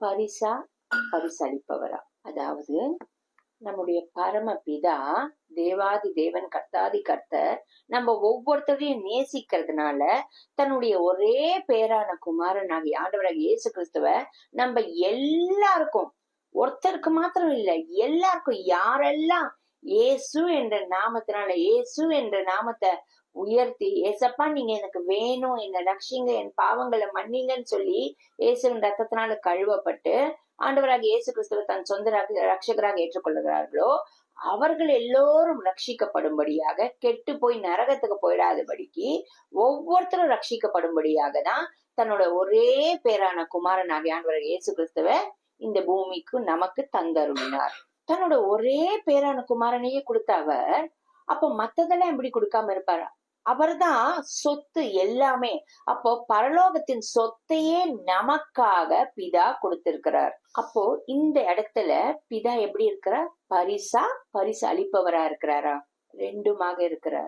பரிசா பரிசளிப்பவரா. அதாவது நம்முடைய பரம பிதா தேவாதி தேவன் கர்த்தாதி கர்த்தர் நம்ம ஒவ்வொருத்தரையும் நேசிக்கிறதுனால தன்னுடைய ஒரே பேரான குமாரன் ஆகிய ஆண்டவராக இயேசு கிறிஸ்துவ நம்ம எல்லாருக்கும் ஒருத்தருக்கு மாத்திரம் இல்ல எல்லாருக்கும் யாரெல்லாம் இயேசு என்ற நாமத்தினால இயேசு என்ற நாமத்தை உயர்த்தி ஏசப்பா நீங்க எனக்கு வேணும் என்ன ரட்சிங்க என் பாவங்களை மன்னிங்கன்னு சொல்லி இயேசுவின் ரத்தத்தினால கழுவப்பட்டு ஆண்டவராக இயேசு கிறிஸ்துவ தன் சொந்த ரட்சகராக ஏற்றுக்கொள்கிறார்களோ அவர்கள் எல்லோரும் ரட்சிக்கப்படும்படியாக கெட்டு போய் நரகத்துக்கு போயிடாதபடிக்கு ஒவ்வொருத்தரும் ரட்சிக்கப்படும்படியாக தான் தன்னோட ஒரே பேரான குமாரனாகிய ஆண்டவராக இயேசு கிறிஸ்துவ இந்த பூமிக்கு நமக்கு தந்தருளினார். தன்னோட ஒரே பேரான குமாரனையே கொடுத்த அவர் அப்போ மத்ததெல்லாம் எப்படி கொடுக்காம இருப்பாரா? அவர்தான் சொத்து எல்லாமே. அப்போ பரலோகத்தின் சொத்தையே நமக்காக பிதா கொடுத்திருக்கிறார். அப்போ இந்த இடத்துல பிதா எப்படி இருக்கிறார்? பரிசா? பரிசு அளிப்பவரா இருக்கிறாரா? ரெண்டுமாக இருக்கிறார்.